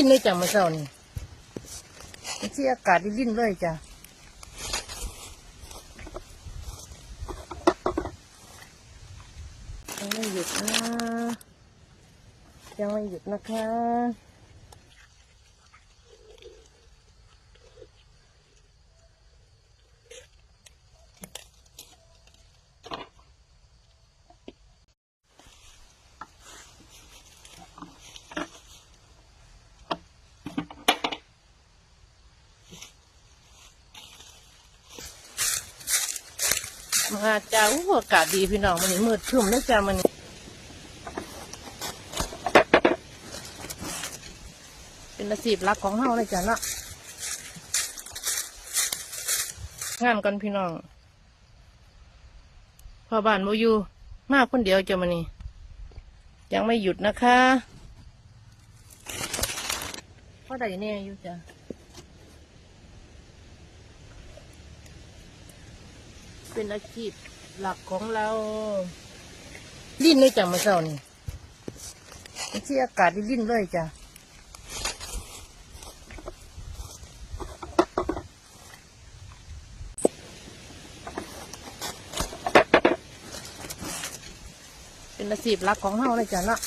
ลิ้นเลยจ้ะมาเช้านี่ที่อากาศลิ้นเลยจ้ะยังไม่หยุดนะยังไม่หยุดนะคะ มาจ้าอู้อากาศดีพี่น้องมันนี้มืดครึ้มนะจ้ามันนี้เป็นอาชีพหลักของเฮาเลยจ้ะเนาะงานกันพี่น้องพอบ้านโมยู่มาคนเดียวจ้ะมันนี้ยังไม่หยุดนะคะพ่อใดแน่อยู่จ้ะ เป็นอาชีพหลักของเราลิ้นเลยจ้ะมาเช้านี่ที่อากาศลิ้นเลยจ้ะเป็นอาชีพหลักของเฮาเลยจ้ะเนาะ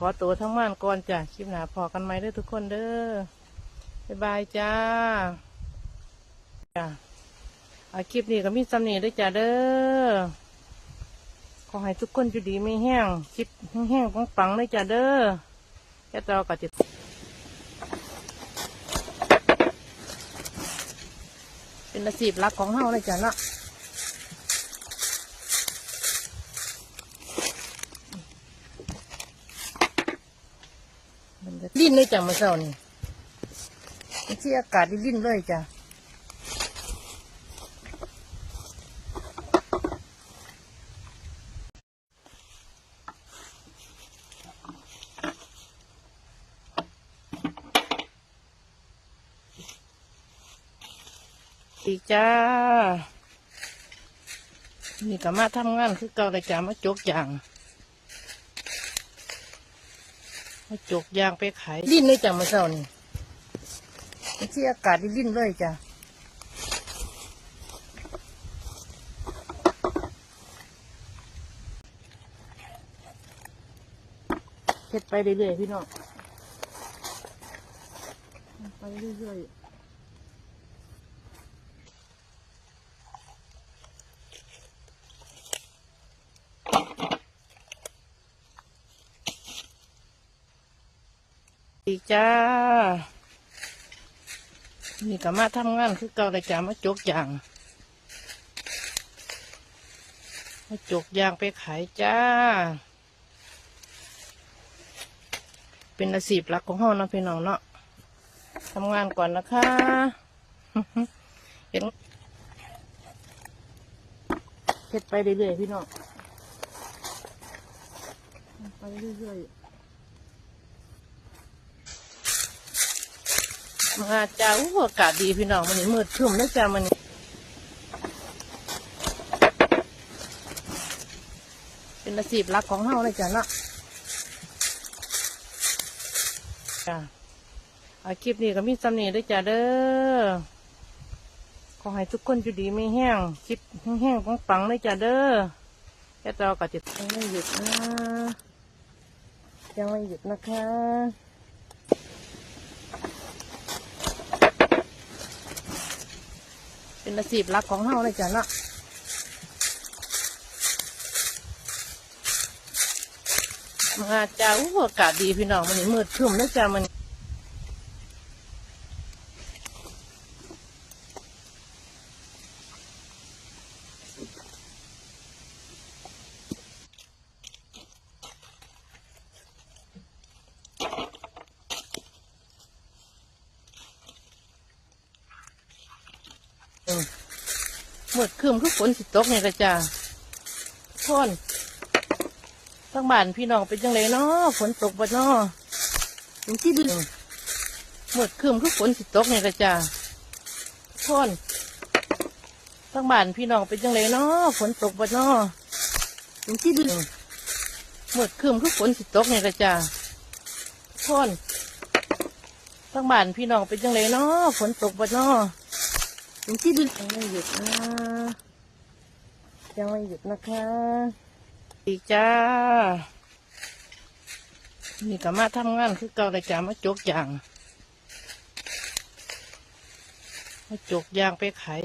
ขอตัวทั้งม่านก่อนจ้ะคลิปหนาพอกันไหมเด้อทุกคนเด้อบ๊ายบายจ้าจ้ะเอาคลิปนี้ก็มีสำนีด้วยจ้ะเด้อขอให้ทุกคนอยู่ดีไม่แห้งคลิปแห้งๆปังๆเลยจ้ะเด้อแค่เราก็จะเป็นอาชีพหลักของเฮาเลยจ้ะเนาะ ลิ้นเลยจ้ะมาเช้านี่ที่อากาศลิ้นเลยจ้ะดีจ้า นี่ก็มาทำงานคือเก่าเลยจ้ะมาจกยาง มาจกยางไปขายลิ้นเลยจ้ะมาเช้านี่ที่อากาศลิ้นเลยจ้ะเฮ็ดไปเรื่อยๆพี่น้องไปเรื่อยๆ ดีจ้า นี่ก็มาทำงานคือเก่าเลยจ้ะมาจกยาง มาจกยางไปขายจ้า เป็นอาชีพหลักของเฮาเนะพี่น้องเนาะทำงานก่อนนะคะเห็นเฮ็ดไปเรื่อยๆพี่น้องไปเรื่อยๆ มาจ้าอู้อากาศดีพี่น้องมันนี้มืดครึ้มนะจ้ามันนี้เป็นอาชีพหลักของเฮาเลยจ้ะเนาะจ้าอาคลิปนี้ก็มีสำนีด้วยจ้าเด้อขอให้ทุกคนอยู่ดีไม่แห้งคลิปแห้งๆปังเลยจ้าเด้อแค่เราก็จะยังไม่หยุดนะยังไม่หยุดนะคะ เป็นอาชีพหลักของเฮาเลยจ้ะเนาะมาจ้าอู้อากาศดีพี่น้องมันมืดครึ้มนะจ้ามัน มืดครึ้มคือฝนสิตกเนี่ยละจ้าทนทั้งบ้านพี่น้องเป็นจังไรเนาะฝนตกบ่เนาะเป็นที่ดึงมืดครึ้มคือฝนสิตกเนี่ยละจ้าทนทั้งบ้านพี่น้องเป็นจังไรเนาะฝนตกบ่เนาะเป็นที่ดึงเมื่อคืนคือฝนสิตกเนี่ยกระจ้าพ่นทั้งบ้านพี่น้องเป็นจังไรเนาะฝนตกบ่เนาะ เป็นที่ดึงยังไม่หยุดนะยังไม่หยุดนะคะอีกจ้านี่ก็มาทำงานคือเก่าเลยจ้ามาจกยางมาจกยางไปขาย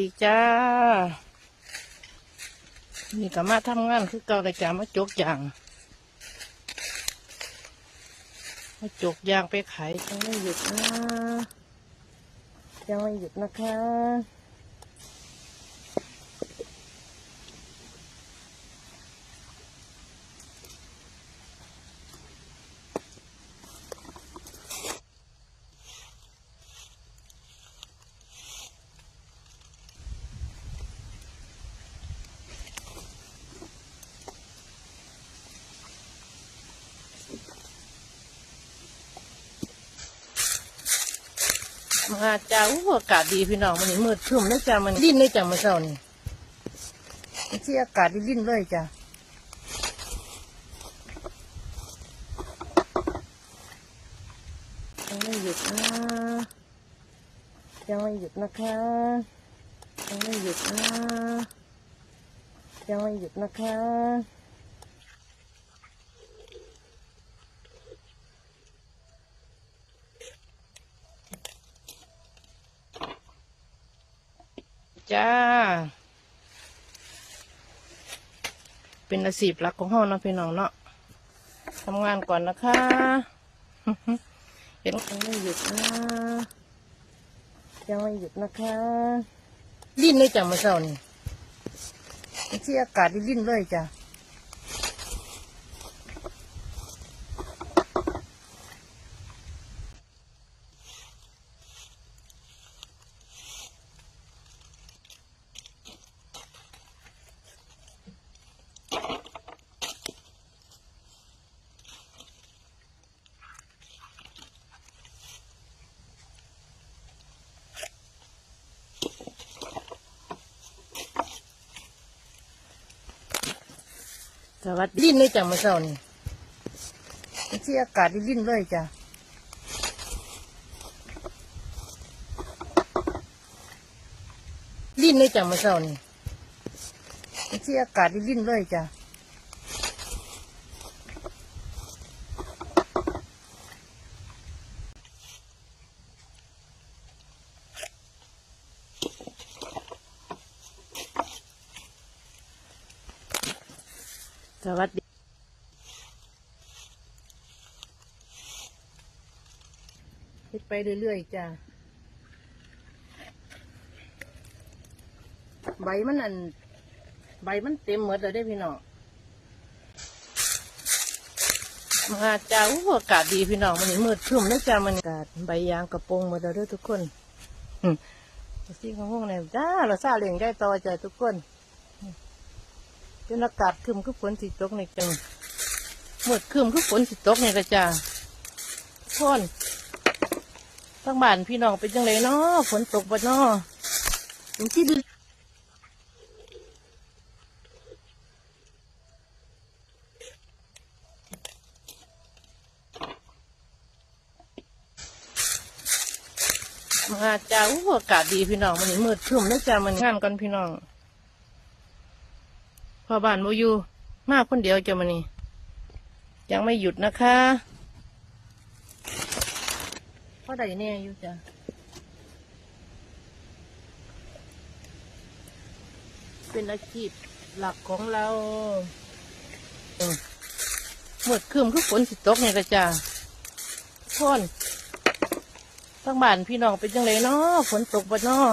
อีกจ้า นี่ก็มาทำงานคือเก่าเลยจ้ามาจกยางมาจกยางไปขายยังไม่หยุดนะยังไม่หยุดนะคะ มาจ้าอู้อากาศดีพี่น้องมันนี่มืดครึ้มนะจ้ามันลิ้นเลยจ้ามาเช้านี่ที่อากาศดิ้นเลยจ้ายังไม่หยุดนะยังไม่หยุดนะคะยังไม่หยุดนะยังไม่หยุดนะคะ จ้า เป็นอาชีพหลักของห้องเนาะพี่น้องเนาะทำงานก่อนนะคะเห็นยังไม่หยุดนะยังไม่หยุดนะคะลิ้นเลยจ้ะมาเช้านี่ที่อากาศดีลิ้นเลยจ้ะ วัสดีลิ้นเลยจ้ะมาเช้านี่ที่อากาศดีลิ้นเลยจ้ะลิ้นเลยจ้ะมาเช้านี่ที่อากาศดีลิ้นเลยจ้ะ วัสดีเฮ็ดไปเรื่อยๆจ้ะใบมันอัน ใบมันเต็มหมดเลยได้อพี่น้องมาจ้าอู้อากาศดีพี่น้องมันนี่มืดครึ้มนะจ้ามันอากาศใบยางกระโปรงหมดแล้วเด้อทุกคนอืมสิ่งของพวกนี้จ้าเราซาเลี้ยงได้ต่อจ้ะทุกคน เป็นอากาศคึมคือฝนสิตกในจังมืดคึมคือฝนสิตกในกระจาพ่นทั้งบ้านพี่น้องเป็นจังไรเนาะฝนตกบ่เนาะเป็นที่ดึกมาจ้าอู้อากาศดีพี่น้องมันนี่มืดครึมนะจ้ามันงานกันพี่น้อง พ่อบ้านโมยู่มาคนเดียวจะมานี่ยังไม่หยุดนะคะพ่อใดแน่อยู่จ้ะเป็นอาชีพหลักของเราอืมมืดครึมคือฝนสิตกเนี่ละจ้าทุกคนทั้งบ้านพี่น้องเป็นจังไรเนาะฝนตกบ่เนาะ